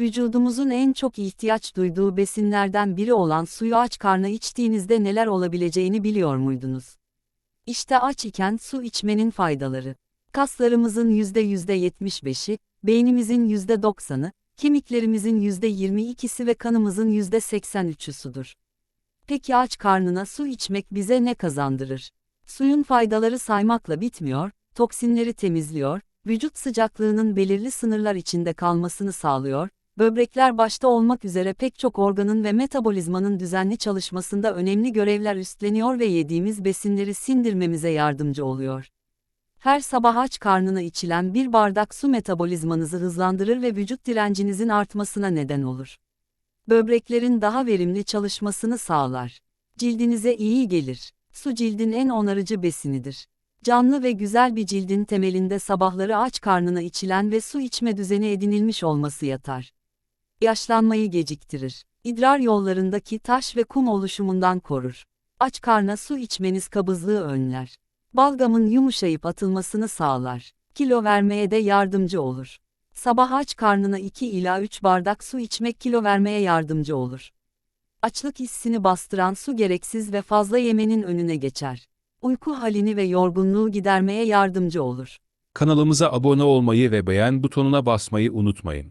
Vücudumuzun en çok ihtiyaç duyduğu besinlerden biri olan suyu aç karnına içtiğinizde neler olabileceğini biliyor muydunuz? İşte aç iken su içmenin faydaları. Kaslarımızın %75'i, beynimizin %90'ı, kemiklerimizin %22'si ve kanımızın %83'ü sudur. Peki aç karnına su içmek bize ne kazandırır? Suyun faydaları saymakla bitmiyor, toksinleri temizliyor, vücut sıcaklığının belirli sınırlar içinde kalmasını sağlıyor, böbrekler başta olmak üzere pek çok organın ve metabolizmanın düzenli çalışmasında önemli görevler üstleniyor ve yediğimiz besinleri sindirmemize yardımcı oluyor. Her sabah aç karnına içilen bir bardak su metabolizmanızı hızlandırır ve vücut direncinizin artmasına neden olur. Böbreklerin daha verimli çalışmasını sağlar. Cildinize iyi gelir. Su cildin en onarıcı besinidir. Canlı ve güzel bir cildin temelinde sabahları aç karnına içilen ve su içme düzeni edinilmiş olması yatar. Yaşlanmayı geciktirir. İdrar yollarındaki taş ve kum oluşumundan korur. Aç karna su içmeniz kabızlığı önler. Balgamın yumuşayıp atılmasını sağlar. Kilo vermeye de yardımcı olur. Sabah aç karnına 2 ila 3 bardak su içmek kilo vermeye yardımcı olur. Açlık hissini bastıran su gereksiz ve fazla yemenin önüne geçer. Uyku halini ve yorgunluğu gidermeye yardımcı olur. Kanalımıza abone olmayı ve beğen butonuna basmayı unutmayın.